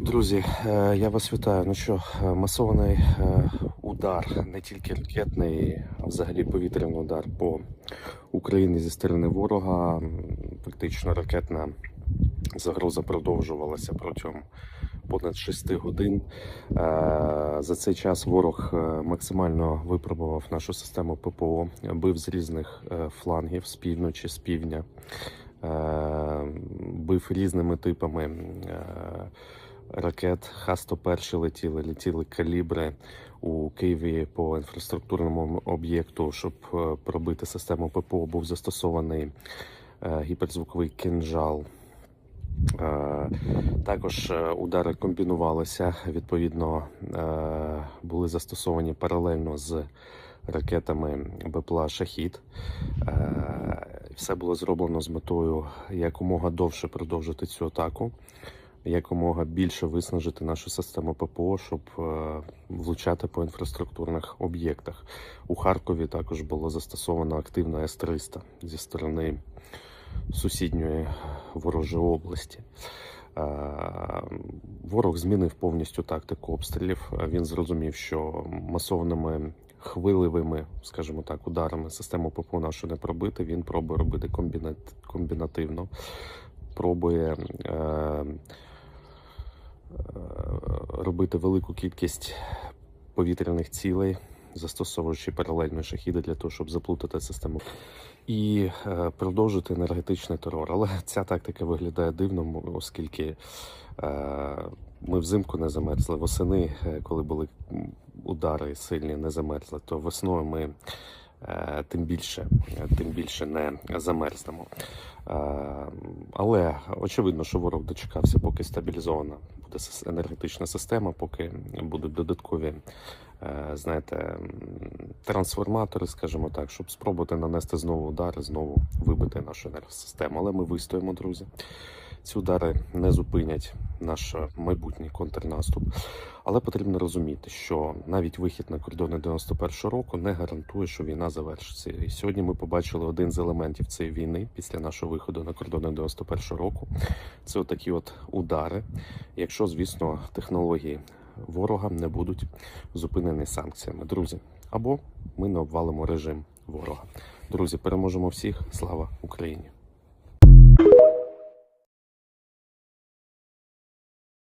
Друзі, е, я вас вітаю. Ну що, е, масований е, удар, не тільки ракетний, а взагалі повітряний удар по Україні зі сторони ворога. М, Фактично ракетна загроза продовжувалася протягом понад 6 годин. За цей час ворог максимально випробував нашу систему ППО, бив з різних флангів, з півночі, з півдня, бив різними типами. Ракет Х-101 летіли, летіли калібри у Києві по інфраструктурному об'єкту, щоб е, пробити систему ППО, був застосований е, гіперзвуковий кинжал. Е, Також удари комбінувалися. Відповідно, були застосовані паралельно з ракетами БПЛА Шахід. Все було зроблено з метою якомога довше продовжити цю атаку якомога більше виснажити нашу систему ППО, щоб е, влучати по інфраструктурних об'єктах. У Харкові також було застосовано активно С-300 зі сторони сусідньої ворожої області. Е, Ворог змінив повністю тактику обстрілів. Він зрозумів, що масованими хвиливими, скажімо так, ударами систему ППО нашу не пробити. Він пробує робити комбінат, комбінативно, пробує е, робити велику кількість повітряних цілей, застосовуючи паралельно шахіди для того, щоб заплутати систему і е, продовжити енергетичний терор. Але ця тактика виглядає дивно, оскільки е, ми взимку не замерзли. Восени, е, коли були удари сильні, не замерзли, то весною ми е, тим більше, е, тим більше не замерзнемо. Е, Але очевидно, що ворог дочекався, поки стабілізована буде енергетична система, поки будуть додаткові, е, знаєте, трансформатори, скажімо так, щоб спробувати нанести знову удари, знову вибити нашу енергосистему. Але ми вистоїмо, друзі. Ці удари не зупинять наш е, майбутній контрнаступ. Але потрібно розуміти, що навіть вихід на кордони 91-го року не гарантує, що війна завершиться. І сьогодні ми побачили один з елементів цієї війни після нашого виходу на кордони 91-го року. Це отакі от удари. Якщо, звісно, технології ворога не будуть зупинені санкціями, друзі, або ми не обвалимо режим ворога. Друзі, переможемо всіх. Слава Україні!